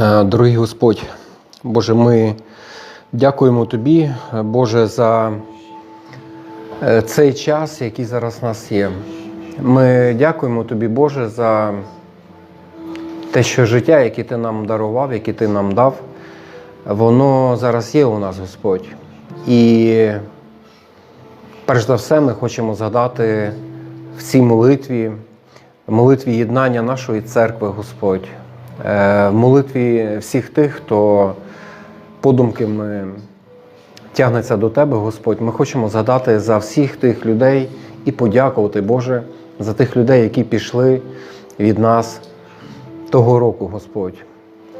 Е, Дорогий Господь, Боже, ми дякуємо Тобі, е, Боже, за е, цей час, який зараз у нас є. Ми дякуємо Тобі, Боже, за те, що життя, яке Ти нам дарував, яке Ти нам дав, воно зараз є у нас, Господь. І перш за все, ми хочемо згадати в цій молитві, молитві єднання нашої церкви, Господь, в молитві всіх тих, хто подумками тягнеться до Тебе, Господь. Ми хочемо згадати за всіх тих людей і подякувати, Боже, за тих людей, які пішли від нас того року, Господь.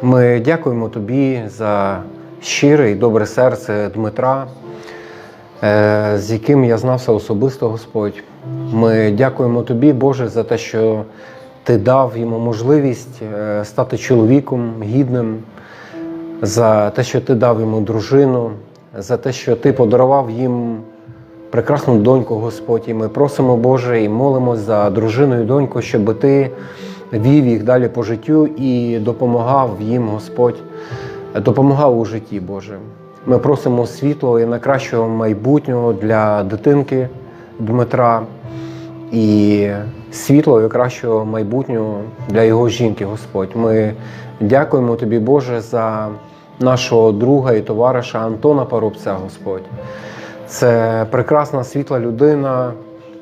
Ми дякуємо Тобі за щире і добре серце Дмитра, е, з яким я знався особисто, Господь. Ми дякуємо Тобі, Боже, за те, що Ти дав йому можливість е, стати чоловіком гідним, за те, що Ти дав йому дружину, за те, що Ти подарував їм прекрасну доньку, Господь. І ми просимо, Боже, і молимось за дружину і доньку, щоб Ти вів їх далі по життю і допомагав їм, Господь, допомагав у житті, Боже. Ми просимо світлого і найкращого майбутнього для дитинки Дмитра і світлого і кращого майбутнього для його жінки, Господь. Ми дякуємо Тобі, Боже, за нашого друга і товариша Антона Парубця, Господь. Це прекрасна світла людина,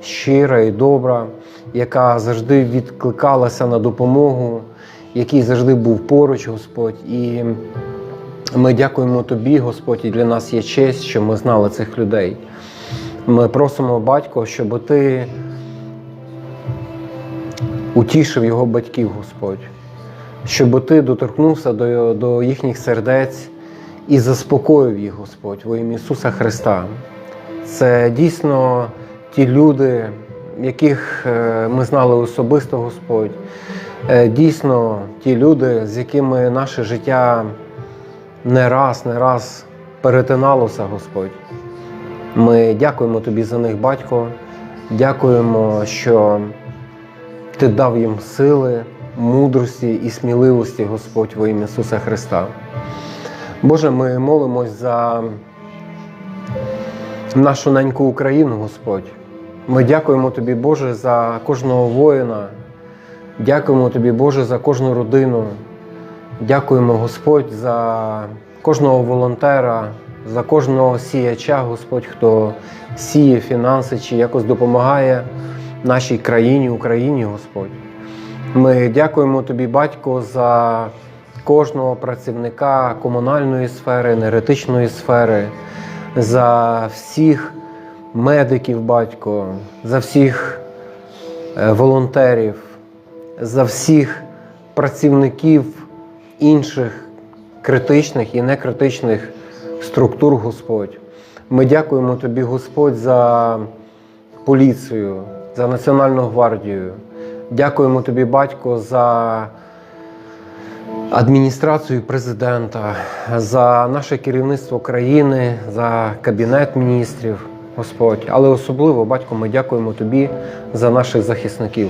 щира і добра, яка завжди відкликалася на допомогу, який завжди був поруч, Господь. І ми дякуємо Тобі, Господь, і для нас є честь, що ми знали цих людей. Ми просимо, батько, щоб ти утішив його батьків, Господь, щоб ти доторкнувся до, до їхніх сердець і заспокоїв їх, Господь, во ім'я Ісуса Христа. Це дійсно ті люди, яких е, ми знали особисто, Господь. Е, Дійсно, ті люди, з якими наше життя не раз, не раз перетиналося, Господь. Ми дякуємо Тобі за них, батько. Дякуємо, що Ти дав їм сили, мудрості і сміливості, Господь, во ім'я Ісуса Христа. Боже, ми молимось за нашу неньку Україну, Господь. Ми дякуємо Тобі, Боже, за кожного воїна. Дякуємо Тобі, Боже, за кожну родину. Дякуємо, Господь, за кожного волонтера, за кожного сіяча, Господь, хто сіє фінанси чи якось допомагає нашій країні, Україні, Господь. Ми дякуємо Тобі, Батько, за кожного працівника комунальної сфери, енергетичної сфери, за всіх медиків, батько, за всіх е, волонтерів, за всіх працівників інших критичних і некритичних структур, Господь. Ми дякуємо Тобі, Господь, за поліцію, за Національну гвардію. Дякуємо Тобі, батько, за адміністрацію президента, за наше керівництво країни, за кабінет міністрів, Господь. Але особливо, батько, ми дякуємо Тобі за наших захисників.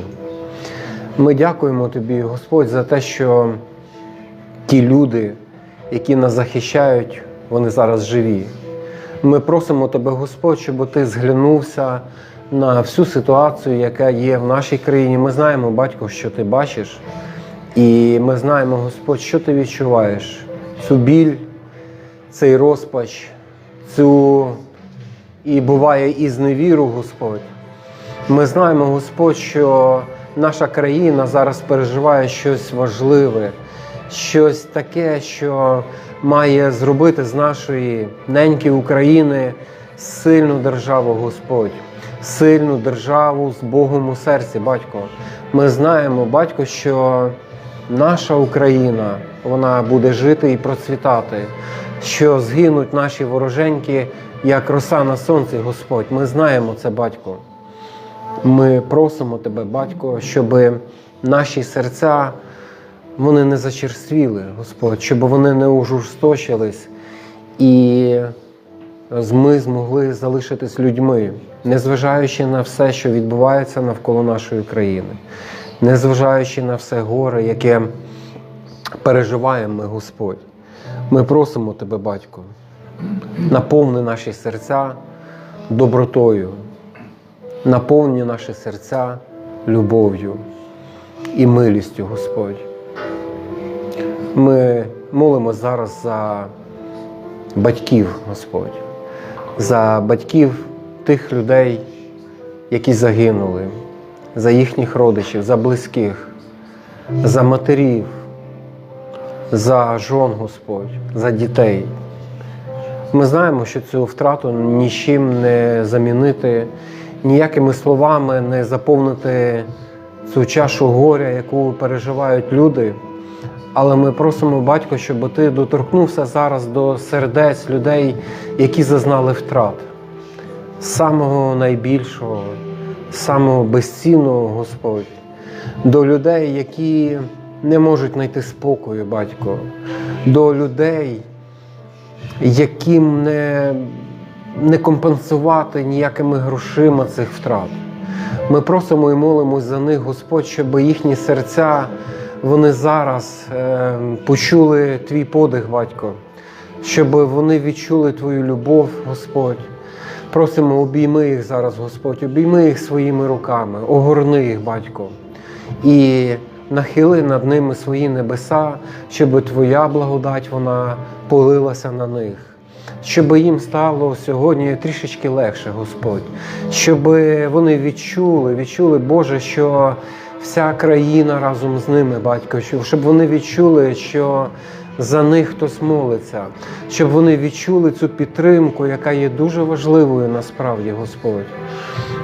Ми дякуємо Тобі, Господь, за те, що ті люди, які нас захищають, вони зараз живі. Ми просимо Тебе, Господь, щоб Ти зглянувся на всю ситуацію, яка є в нашій країні. Ми знаємо, батько, що ти бачиш, і ми знаємо, Господь, що ти відчуваєш. Цю біль, цей розпач, цю і буває і зневіру, Господь. Ми знаємо, Господь, що наша країна зараз переживає щось важливе, щось таке, що має зробити з нашої неньки України сильну державу, Господь, сильну державу з Богом у серці, батько. Ми знаємо, батько, що наша Україна вона буде жити і процвітати, що згинуть наші вороженьки, як роса на сонці, Господь. Ми знаємо це, батько. Ми просимо тебе, батько, щоб наші серця вони не зачерствіли, Господь, щоб вони не ужорсточились і ми змогли залишитись людьми, незважаючи на все, що відбувається навколо нашої країни, незважаючи на все горе, яке переживаємо ми, Господь. Ми просимо Тебе, Батько, наповни наші серця добротою, наповни наші серця любов'ю і милістю, Господь. Ми молимо зараз за батьків, Господь, за батьків тих людей, які загинули, за їхніх родичів, за близьких, за матерів, за жон, Господь, за дітей. Ми знаємо, що цю втрату нічим не замінити, ніякими словами не заповнити цю чашу горя, яку переживають люди. Але ми просимо, батько, щоб ти доторкнувся зараз до сердець людей, які зазнали втрат. Самого найбільшого, самого безцінного, Господь, до людей, які не можуть знайти спокою, батько, до людей, яким не, не компенсувати ніякими грошима цих втрат. Ми просимо і молимось за них, Господь, щоб їхні серця вони зараз е, почули твій подих, батько, щоб вони відчули твою любов, Господь. Просимо, обійми їх зараз, Господь, обійми їх своїми руками, огорни їх, батько, і нахили над ними свої небеса, щоб Твоя благодать вона полилася на них. Щоб їм стало сьогодні трішечки легше, Господь, щоб вони відчули, відчули, Боже, що вся країна разом з ними, батько, щоб вони відчули, що за них хтось молиться, щоб вони відчули цю підтримку, яка є дуже важливою насправді, Господь.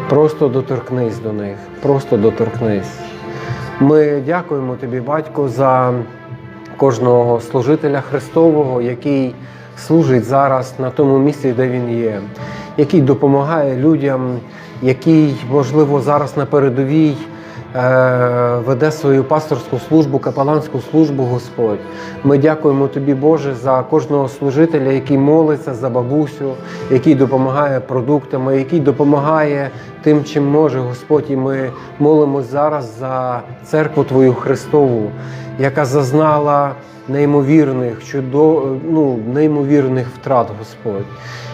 Просто доторкнись до них, просто доторкнись. Ми дякуємо тобі, батько, за кожного служителя Христового, який служить зараз на тому місці, де він є, який допомагає людям, який, можливо, зараз на передовій веде свою пасторську службу, капеланську службу, Господь. Ми дякуємо тобі, Боже, за кожного служителя, який молиться за бабусю, який допомагає продуктами, який допомагає тим, чим може, Господь. І ми молимось зараз за церкву Твою Христову, яка зазнала неймовірних, чудо, ну, неймовірних втрат, Господь.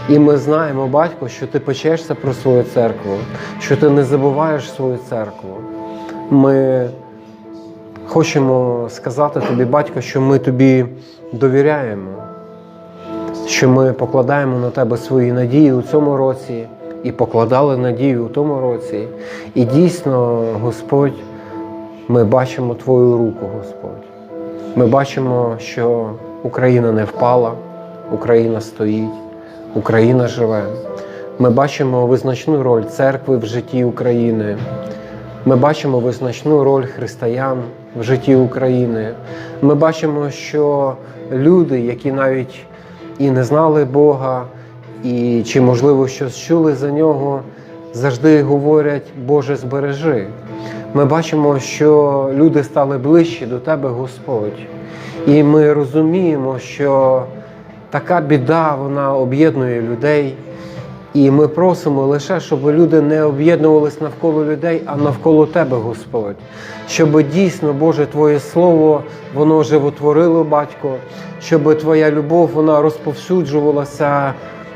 І ми знаємо, батько, що ти печешся про свою церкву, що ти не забуваєш свою церкву. Ми хочемо сказати тобі, батько, що ми тобі довіряємо, що ми покладаємо на тебе свої надії у цьому році і покладали надію у тому році. І дійсно, Господь, ми бачимо Твою руку, Господь. Ми бачимо, що Україна не впала, Україна стоїть, Україна живе. Ми бачимо визначну роль церкви в житті України. Ми бачимо визначну роль християн в житті України. Ми бачимо, що люди, які навіть і не знали Бога, і чи, можливо, щось чули за нього, завжди говорять Боже, збережи. Ми бачимо, що люди стали ближчі до Тебе, Господь. І ми розуміємо, що така біда вона об'єднує людей. І ми просимо лише, щоб люди не об'єднувалися навколо людей, а навколо Тебе, Господь. Щоб дійсно, Боже, Твоє Слово, воно животворило, Батько, щоб Твоя любов вона розповсюджувалася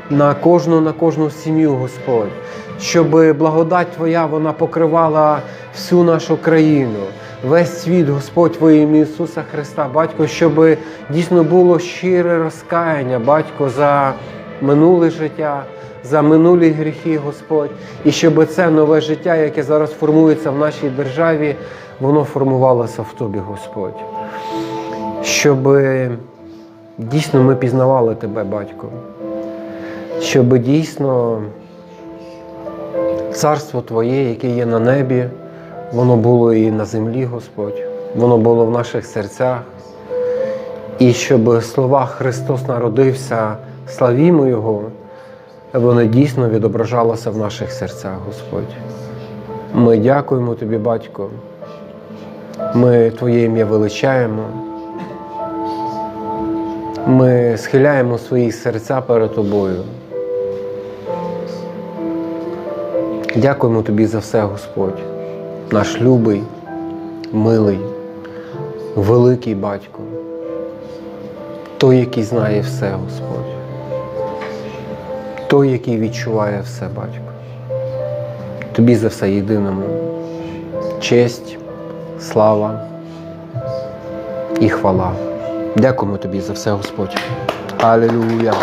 на кожну, на кожну сім'ю, Господь. Щоб благодать Твоя вона покривала всю нашу країну, весь світ, Господь, во ім'я Ісуса Христа, Батько, щоб дійсно було щире розкаяння, Батько, за минуле життя за минулі гріхи, Господь, і щоб це нове життя, яке зараз формується в нашій державі, воно формувалося в Тобі, Господь. Щоб дійсно ми пізнавали Тебе, Батько, щоб дійсно царство Твоє, яке є на небі, воно було і на землі, Господь, воно було в наших серцях. І щоб слова Христос народився, славімо Його воно дійсно відображалося в наших серцях, Господь. Ми дякуємо Тобі, Батько. Ми Твоє ім'я величаємо. Ми схиляємо свої серця перед Тобою. Дякуємо Тобі за все, Господь, наш любий, милий, великий батько, той, який знає все, Господь, той, який відчуває все, батько. Тобі за все єдиному честь, слава і хвала. Дякуємо тобі за все, Господь. Алілуя.